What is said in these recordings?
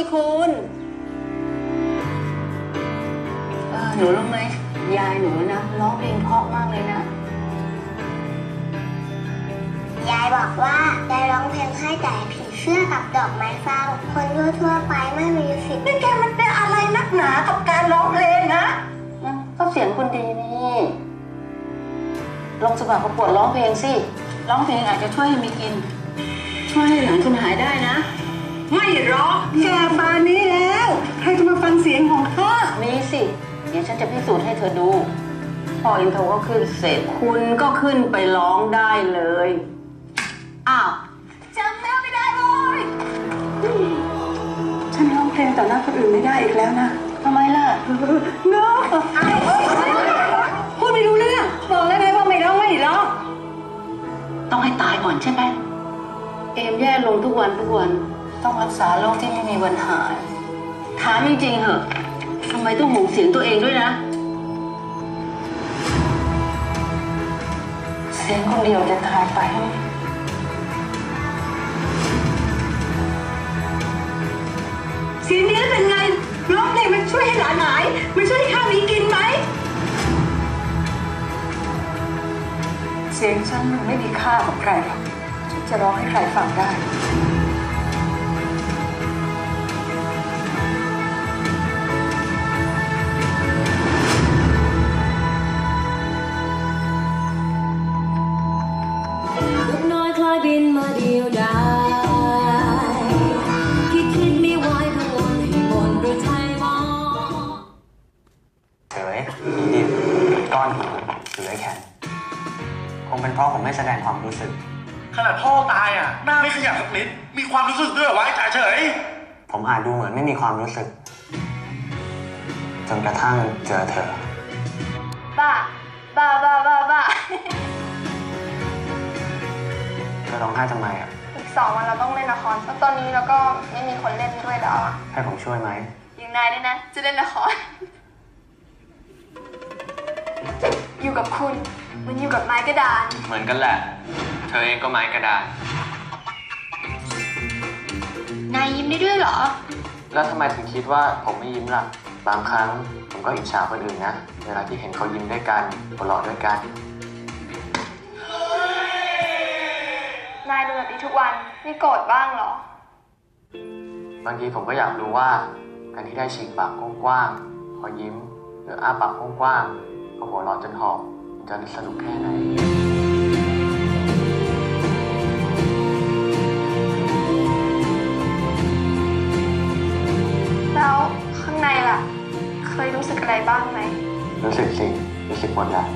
สิคุณเออหนูรู้ไหมยายหนูนะร้องเพลงเพราะมากเลยนะ ยายบอกว่าได้ร้องเพลงให้แต่ผีเสื้อกับดอกไม้ฟังคนทั่วๆไปไม่มีสิทธิ์นี่แกมันเป็นอะไรนักหนากับการร้องเพลงนะก็เสียงคุณดีนี่ลงสมัครประกวดร้องเพลงสิร้องเพลงอาจจะช่วยให้มีกิน ช่วยให้หลานคุณหายได้นะ ไม่ร้องแก่ปานนี้แล้ว ใครจะมาฟังเสียงของข้ามีสิ เดี๋ยวฉันจะพิสูจน์ให้เธอดู พออินโทรก็ขึ้นเสร็จ คุณก็ขึ้นไปร้องได้เลย อ้าวจำเนื้อไม่ได้เลย ฉันร้องเพลงต่อหน้าคนอื่นไม่ได้อีกแล้วนะทำไมล่ะเนาะพูดไม่รู้เรื่องบอกแล้วไงว่าไม่ร้องไม่ร้องต้องให้ตายก่อนใช่ไหมเอมแย่ลงทุกวันทุกวัน ต้องรักษาโรคที่ไม่มีวันหาย ถามจริงๆเหอะทำไมต้องห่วงเสียงตัวเองด้วยนะ เสียงคนเดียวจะตายไป เสียงนี้เป็นไงร้องเพลงมันช่วยให้หลานหาย มันช่วยให้ข้ามีกินไหม เสียงฉันมันไม่มีค่ากับใครหรอกฉันจะร้องให้ใครฟังได้ คงเป็นเพราะผมไม่แสดงความรู้สึก ขนาดพ่อตายอะ หน้าไม่ขยับสักนิด มีความรู้สึกด้วยเหรอวะไอ้จ่าเฉย ผมอาจดูเหมือนไม่มีความรู้สึก จนกระทั่งเจอเธอ บ้า บ้าบ้าบ้าบ้า เธอร้องไห้ทำไมอะ อีกสองวันเราต้องเล่นละครเพราะตอนนี้เราก็ไม่มีคนเล่นด้วยแล้วอะให้ผมช่วยไหม อย่างนายเนี่ยนะ จะเล่นละคร อยู่กับคุณเห มันอยู่กับไม้กระดาน เหมือนกันแหละ เธอเองก็ไม้กระดาษนายยิ้มได้ด้วยเหรอ แล้วทำไมถึงคิดว่าผมไม่ยิ้มล่ะ บางครั้งผมก็อิจฉาคนอื่นนะ เวลาที่เห็นเขายิ้มด้วยกันหัวเราะด้วยกัน นายดูแบบนี้ทุกวันไม่โกรธบ้างเหรอ บางทีผมก็อยากรู้ว่าการที่ได้ฉีกปากกว้างๆพอยิ้มหรืออ้าปากกว้างๆก็หัวเราะจนหอบมัน จะสนุกแค่ไหนแล้วข้างในล่ะ เคยรู้สึกอะไรบ้างไหม รู้สึกสิรู้สึกหมดแหละ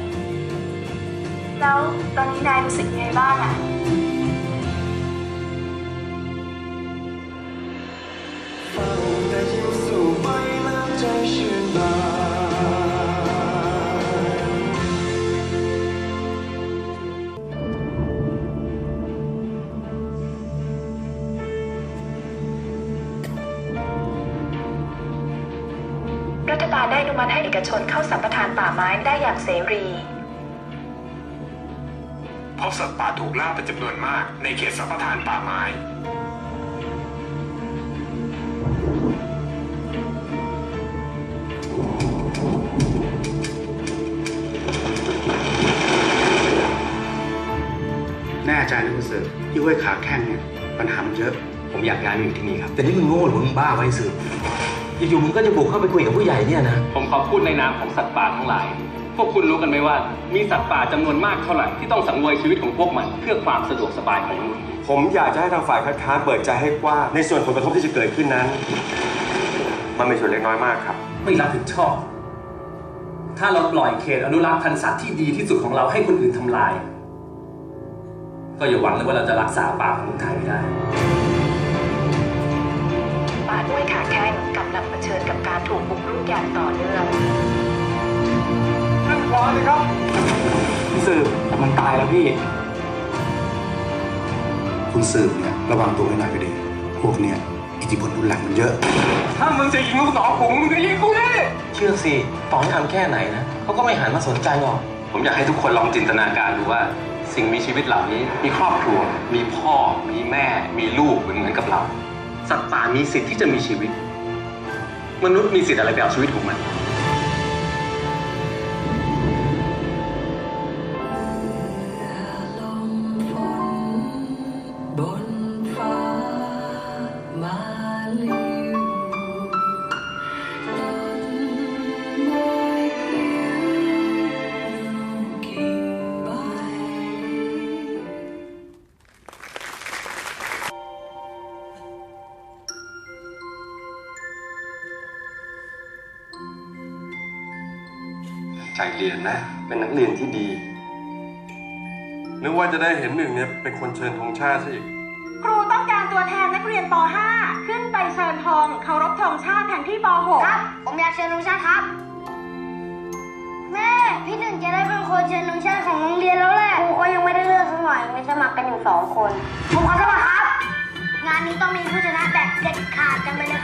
แล้วตอนนี้นายรู้สึกยังไงบ้างอะรั ปทานป่าไม้ได้อย่างเสรีเพราะสัตว์ป่าถูกล่าเป็นจำนวนมากในเขตสัมปทานป่าไม้ แน่ใจนะคุณเสิร์ฟที่ห้วยขาแข้งเนี่ยปัญหามันเยอะ ผมอยากย้ายมาอยู่ที่นี่ครับ แต่นี่มึงโง่หรือมึงบ้าไว้สืบ อยู่ๆมึงก็จะบุกเข้าไปคุยกับผู้ใหญ่เนี่ยนะ ผมขอพูดในนามของสัตว์ป่าทั้งหลาย พวกคุณรู้กันไหมว่า มีสัตว์ป่าจำนวนมากเท่าไหร่ที่ต้องสังเวยชีวิตของพวกมันเพื่อความสะดวกสบายของมนุษย์ผมอยากจะให้ทางฝ่ายคัดค้านเปิดใจให้กว้างในส่วนผลกระทบที่จะเกิดขึ้นนั้น มันเป็นส่วนเล็กน้อยมากครับ ไม่รับผิดชอบ ถ้าเราปล่อยเขตอนุรักษ์พันธุ์สัตว์ที่ดีที่สุดของเราให้คนอื่นทำลาย ก็อย่าหวังเลยว่าเราจะรักษาป่าของไทยไม่ได้ป่าห้วยขาแข้งกำลัง ถูกบุกรุกอย่างต่อเนื่องคุณสืบมันตายแล้วพี่ คุณสืบเนี่ยระวังตัวให้หน่อยก็ดี พวกเนี้ยอิทธิพลรุนแรงมันเยอะ ถ้ามึงจะยิงลูกน้องกูมึงก็ยิงกูดิเชื่อสิต่อให้ทำแค่ไหนนะเขาก็ไม่หันมาสนใจหรอก ผมอยากให้ทุกคนลองจินตนาการดูว่า สิ่งมีชีวิตเหล่านี้ มีครอบครัว มีพ่อ มีแม่ มีลูกเหมือนเหมือนกับเรา สัตว์ป่ามีสิทธิ์ที่จะมีชีวิต มนุษย์มีสิทธิ์อะไรไปเอาชีวิตของมัน ใจเรียนนะ เป็นนักเรียนที่ดี นึกว่าจะได้เห็นหนึ่งเนี่ยเป็นคนเชิญธงชาติซะอีก ครูต้องการตัวแทนนักเรียนป .5 ขึ้นไปเชิญธงเคารพธงชาติแทนที่ป .6 ครับ ผมอยากเชิญลุงชาติครับ แม่ พี่หนึ่งจะได้เป็นคนเชิญลุงชาติของโรงเรียนแล้วแหละครูก็ยังไม่ได้เลือกสักหน่อยมีสมัครกันอยู่สองคน ผมขอสมัครครับ งานนี้ต้องมีผู้ชนะแบบเด็ดขาดกันไปเลย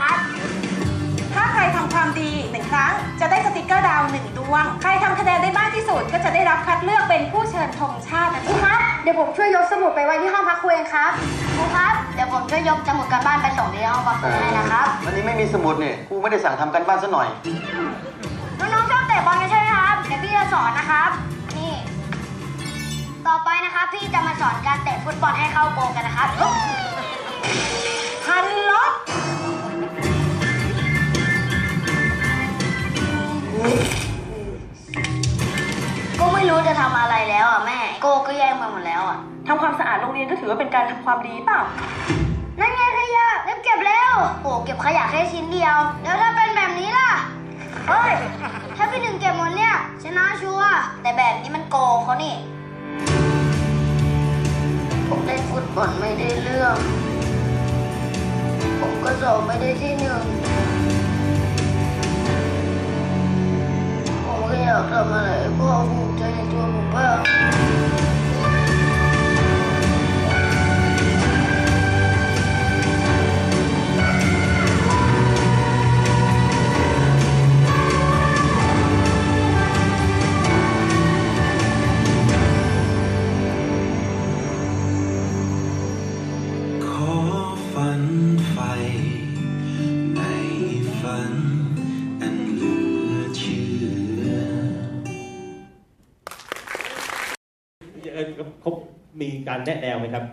ครับาวหนึ่งดวง ใครทำคะแนนได้มากที่สุดก็จะได้รับคัดเลือกเป็นผู้เชิญธงชาตินะครูจ๊ะครับ เดี๋ยวผมช่วยยกสมุดไปไว้ที่ห้องพักครูเองครับครูครับ เดี๋ยวผมช่วยยกสมุดการบ้านไปส่งที่ห้องพักครูให้นะครับ วันนี้ไม่มีสมุดเนี่ยครูไม่ได้สั่งทำกันบ้านซะหน่อย น้องๆชอบเตะบอลกันใช่ไหมครับ เดี๋ยวพี่จะสอนนะครับ นี่ ต่อไปนะครับพี่จะมาสอนการเตะฟุตบอลให้เข้าโกลกันนะครับพัน ก็ไม่รู้จะทำอะไรแล้วอะแม่ โกก็แย่งมาหมดแล้วอะ ทำความสะอาดโรงเรียนก็ถือว่าเป็นการทำความดีเปล่า นั่นไงขยะเรีบเก็บเร็วโอ้เก็บขยะแค่ชิ้นเดียว แล้วถ้าเป็นแบบนี้ล่ะ เฮ้ย ถ้าพี่หนึ่งเก็บหมดเนี่ยชนะชัวร์แต่แบบนี้มันโกงเขานี่ ผมเล่นฟุตบอลไม่ได้เรื่อง ผมก็สอบไม่ได้ที่หนึ่ง การแนะแนวไหมครับ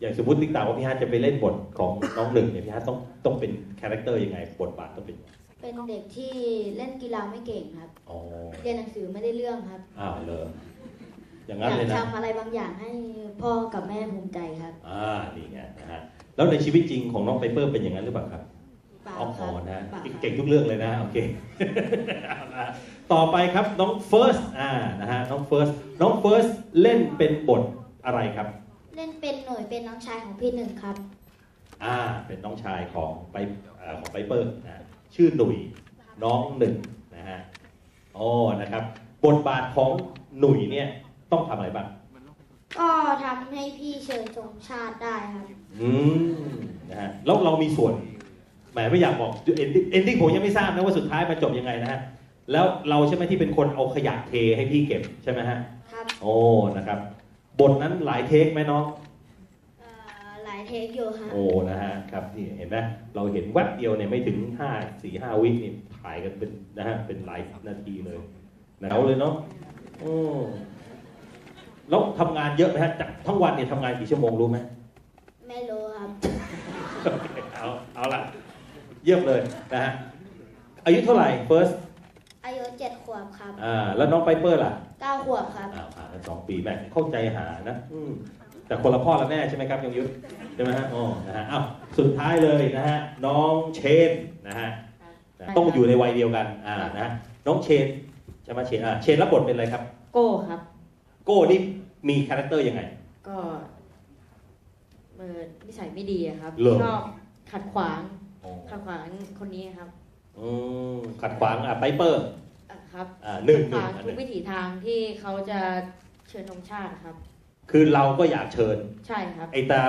อย่างสมมติติ๊กตาว่าพี่ฮัทจะไปเล่นบทของน้องหนึ่งเนี่ยพี่ฮัทต้องต้องเป็นคาแรคเตอร์ยังไงบทบาทต้องเป็นยังไงเป็นเด็กที่เล่นกีฬาไม่เก่งครับอ๋อเรียนหนังสือไม่ได้เรื่องครับอ้าวเลยอย่างอนั้นยากเลยนะทำอะไรบางอย่างให้พ่อกับแม่ภูมิใจครับอ่านี่ไงนะฮะแล้วในชีวิตจริงของน้องไปเปอร์เป็นอย่างนั้นหรือเปล่าครับเปล่าอ๋อครับนะฮะเปล่าครับเก่งทุกเรื่องเลยนะโอเคเอาละต่อไปครับน้องเฟิร์สอ่านะฮะน้องเฟิร์สน้องเฟิร์สเล่นเป็นบท อะไรครับ เล่นเป็นหน่วยเป็นน้องชายของพี่หนึ่งครับ อ่า เป็นน้องชายของไปเอ่อของไปเปอร์นะชื่อหนุ่ยน้องหนึ่งนะฮะอ๋อนะครับ บทบาทของหนุ่ยเนี่ยต้องทำอะไรบ้าง ก็ทำให้พี่เชิญธงชาติได้ครับ อืมนะฮะแล้วเรามีส่วนแหมไม่อยากบอกเอ็นเอ็นดิ้งผมยังไม่ทราบนะว่าสุดท้ายมันจบยังไงนะฮะแล้วเราใช่ไหมที่เป็นคนเอาขยะเทให้พี่เก็บใช่ไหมฮะ ครับ โอ้นะครับ บทนั้นหลายเทคไหมน้องเอ่อหลายเทคอยู่ครับโอ้นะฮะครับนี่เห็นไหมเราเห็นแวบเดียวเนี่ยไม่ถึงห้าสี่ห้าวินี่ถ่ายกันเป็นนะฮะเป็นหลายนาทีเลยหนาวเลยเนาะโอ้แล้วทำงานเยอะไหมฮะจากทั้งวันเนี่ยทำงานกี่ชั่วโมงรู้ไหมไม่รู้ครับโอเคเอาเอาละเยี่ยมเลยนะฮะอายุเท่าไหร่เฟิร์สอายุ เจ็ดขวบครับ อ่า แล้วน้องไปเปอร์ล่ะเก้าขวบครับอ้าวผ่านกันสองปีแม่เข้าใจหานะ อืมแต่คนละพ่อละแม่ใช่ไหมครับยงยุทธใช่ไหมฮะอ๋อนะฮะอ้าวสุดท้ายเลยนะฮะน้องเชนนะฮะนะต้องอยู่ในวัยเดียวกันอ่านะฮะน้องเชนใช่ไหมเชนอ่าเชนรับบทเป็นอะไรครับ โก้ครับ โก้นี่มีคาแรคเตอร์ยังไง ก็เออนิสัยไม่ดีอะครับเหรอ ชอบขัดขวางอ๋อขัดขวางคนนี้ครับ อืมขัดขวางอะไปเปอร์อะ ครับอ่าหนึ่งหขันึ่ดงขวางอันหทุนึ่กงวิถีทางที่เขาจะเชิญธงชาติครับ คือเราก็อยากเชิญ ใช่ครับ ไอ้ตา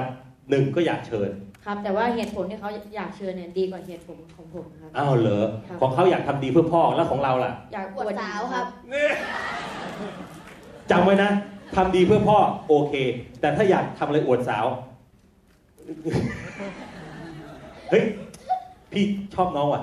หนึ่งก็อยากเชิญ ครับ แต่ว่าเหตุผลที่เขาอยากเชิญเนี่ยดีกว่าเหตุผลของผมครับอ้าวเหรอครับของเขาอยากทำดีเพื่อพ่อแล้วของเราล่ะ อยากปวดสาวครับจำไว้นะทำดีเพื่อพ่อโอเค แต่ถ้าอยากทำอะไรอวดสาวเฮ้ยพี่ชอบน้องว่ะ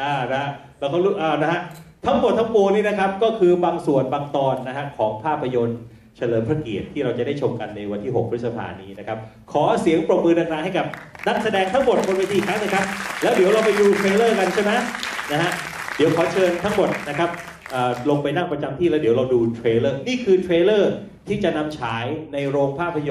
อ่านะเราก็รู้อ่านะฮะทั้งหมดทั้งปวงนี่นะครับก็คือบางส่วนบางตอนนะฮะของภาพยนตร์เฉลิมพระเกียรติที่เราจะได้ชมกันในวันที่ 6 พฤษภานี้นะครับ ขอเสียงปรบมือดังๆให้กับนักแสดงทั้งหมดบนเวทีครั้งหนึงครับ แล้วเดี๋ยวเราไปดูเทรลเลอร์กันใช่ไหมนะฮะเดี๋ยวขอเชิญทั้งหมดนะครับลงไปนั่งประจำที่แล้วเดี๋ยวเราดูเทรลเลอร์นี่คือเทรลเลอร์ที่จะนำฉายในโรงภาพยนตร์